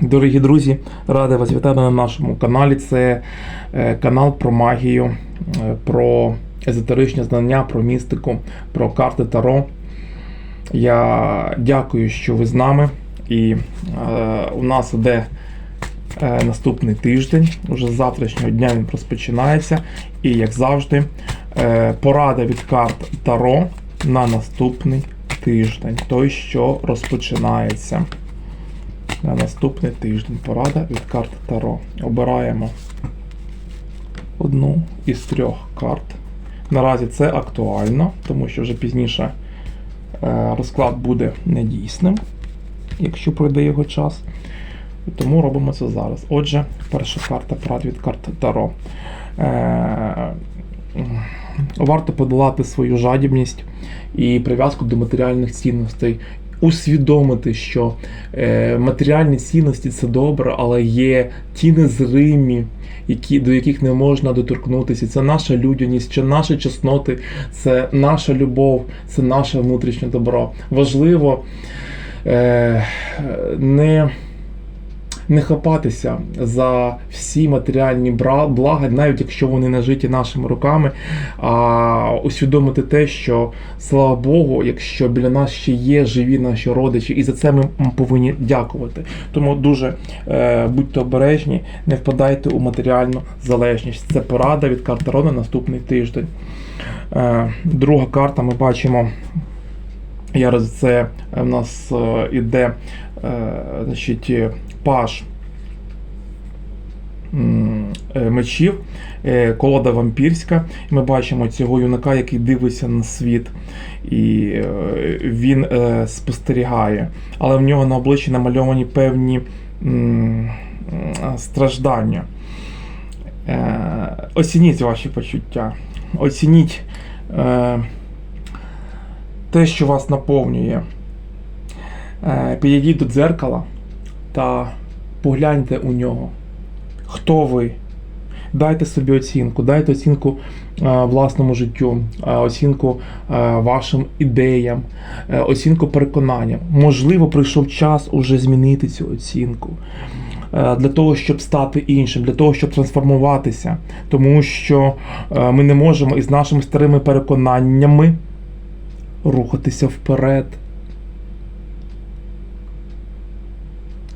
Дорогі друзі, радий вас вітати на нашому каналі. Це е, канал про магію, е, про езотеричні знання, про містику, про карти Таро. Я дякую, що ви з нами. І е, у нас іде наступний тиждень. Уже з завтрашнього дня він розпочинається. І, як завжди, порада від карт Таро на наступний тиждень. Той, що розпочинається на наступний тиждень. Порада від карт Таро. Обираємо одну із трьох карт. Наразі це актуально, тому що вже пізніше е, розклад буде недійсним, якщо пройде його час. Тому робимо це зараз. Отже, перша карта порад від карт Таро. Е, Варто подолати свою жадібність і прив'язку до матеріальних цінностей. Усвідомити, що е, матеріальні цінності це добре, але є ті незримі, які, до яких не можна доторкнутися. Це наша людяність, це наші чесноти, це наша любов, це наше внутрішнє добро. Важливо е, не, не хапатися за всі матеріальні блага, навіть якщо вони нажиті нашими руками, а усвідомити те, що слава Богу, якщо біля нас ще є живі наші родичі, і за це ми повинні дякувати. Тому дуже е, будьте обережні, не впадайте у матеріальну залежність. Це порада від карти Таро на наступний тиждень. Е, друга карта ми бачимо. Зараз це в нас е, іде е, е, паш е, мечів, е, колода вампірська. Ми бачимо цього юнака, який дивиться на світ, і е, він е, спостерігає. Але в нього на обличчі намальовані певні страждання. Е, Оцініть ваші почуття. Оцініть. Те, що вас наповнює. Е, Підійдіть до дзеркала та погляньте у нього. Хто ви? Дайте собі оцінку, дайте оцінку е, власному життю, е, оцінку вашим ідеям, оцінку переконанням. Можливо, прийшов час уже змінити цю оцінку. Для того, щоб стати іншим, для того, щоб трансформуватися. Тому що ми не можемо із нашими старими переконаннями рухатися вперед.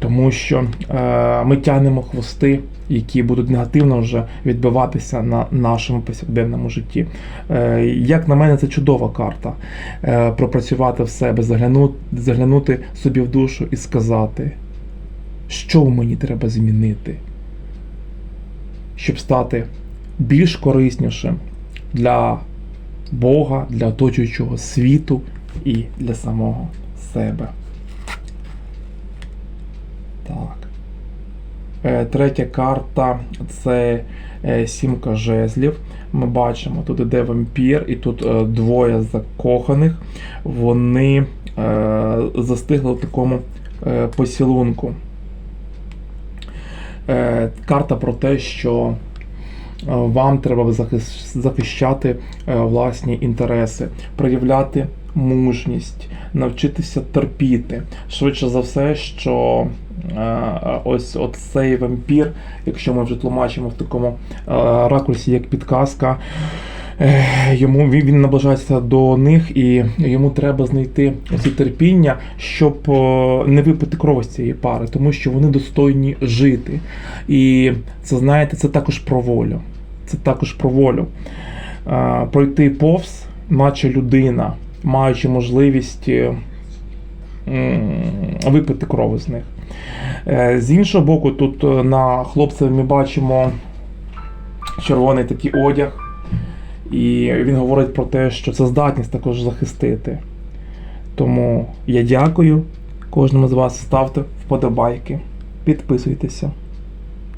Тому що е, ми тягнемо хвости, які будуть негативно вже відбиватися на нашому повсякденному житті. Е, як на мене, це чудова карта. Е, пропрацювати в себе, заглянути, заглянути собі в душу і сказати, що мені треба змінити, щоб стати більш кориснішим для Бога, для оточуючого світу і для самого себе. Так. Е, Третя карта це е, сімка жезлів. Ми бачимо, тут іде вампір, і тут е, двоє закоханих. Вони застигли в такому поцілунку. Карта про те, що вам треба захищати е, власні інтереси, проявляти мужність, навчитися терпіти. Швидше за все, що е, ось от цей вампір, якщо ми вже тлумачимо в такому е, ракурсі, як підказка. е, Йому він, наближається до них, і йому треба знайти оці терпіння, щоб е, не випити кров з цієї пари, тому що вони достойні жити. І це знаєте, це також про волю. Це також про волю. Е, Пройти повз, наче людина, маючи можливість е, випити кров з них. Е, З іншого боку, тут на хлопцеві ми бачимо червоний такий одяг, і він говорить про те, що це здатність також захистити. Тому я дякую кожному з вас. Ставте вподобайки, підписуйтеся.